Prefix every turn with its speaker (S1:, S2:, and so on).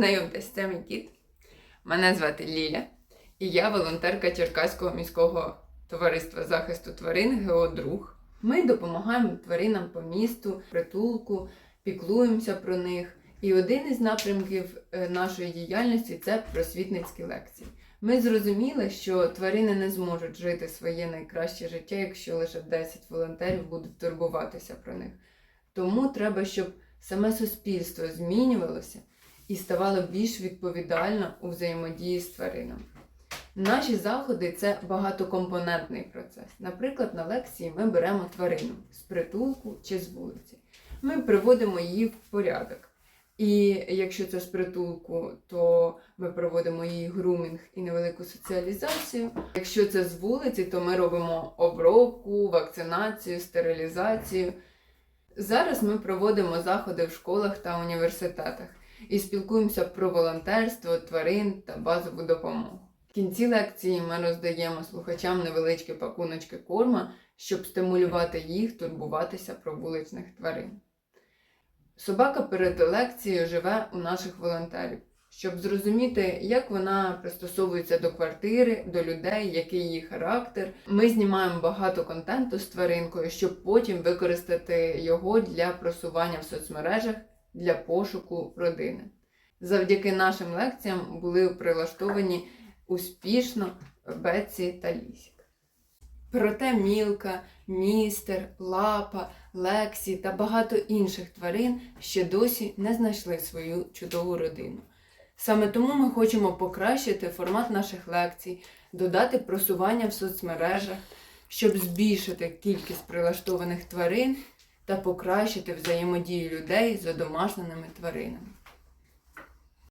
S1: Знайомтесь, це мій кіт. Мене звати Ліля, і я волонтерка Черкаського міського товариства захисту тварин Геодруг. Ми допомагаємо тваринам по місту, притулку, піклуємося про них. І один із напрямків е, нашої діяльності це просвітницькі лекції. Ми зрозуміли, що тварини не зможуть жити своє найкраще життя, якщо лише 10 волонтерів будуть турбуватися про них. Тому треба, щоб саме суспільство змінювалося і ставало більш відповідально у взаємодії з тваринами. Наші заходи це багатокомпонентний процес. Наприклад, на лекції ми беремо тварину з притулку чи з вулиці. Ми приводимо її в порядок. І якщо це з притулку, то ми проводимо її грумінг і невелику соціалізацію. Якщо це з вулиці, то ми робимо обробку, вакцинацію, стерилізацію. Зараз ми проводимо заходи в школах та університетах і спілкуємося про волонтерство, тварин та базову допомогу. В кінці лекції ми роздаємо слухачам невеличкі пакуночки корма, щоб стимулювати їх турбуватися про вуличних тварин. Собака перед лекцією живе у наших волонтерів, щоб зрозуміти, як вона пристосовується до квартири, до людей, який її характер. Ми знімаємо багато контенту з тваринкою, щоб потім використати його для просування в соцмережах для пошуку родини. Завдяки нашим лекціям були прилаштовані успішно Беці та Лісік. Проте Мілка, Містер, Лапа, Лексі та багато інших тварин ще досі не знайшли свою чудову родину. Саме тому ми хочемо покращити формат наших лекцій, додати просування в соцмережах, щоб збільшити кількість прилаштованих тварин та покращити взаємодію людей з одомашненими тваринами.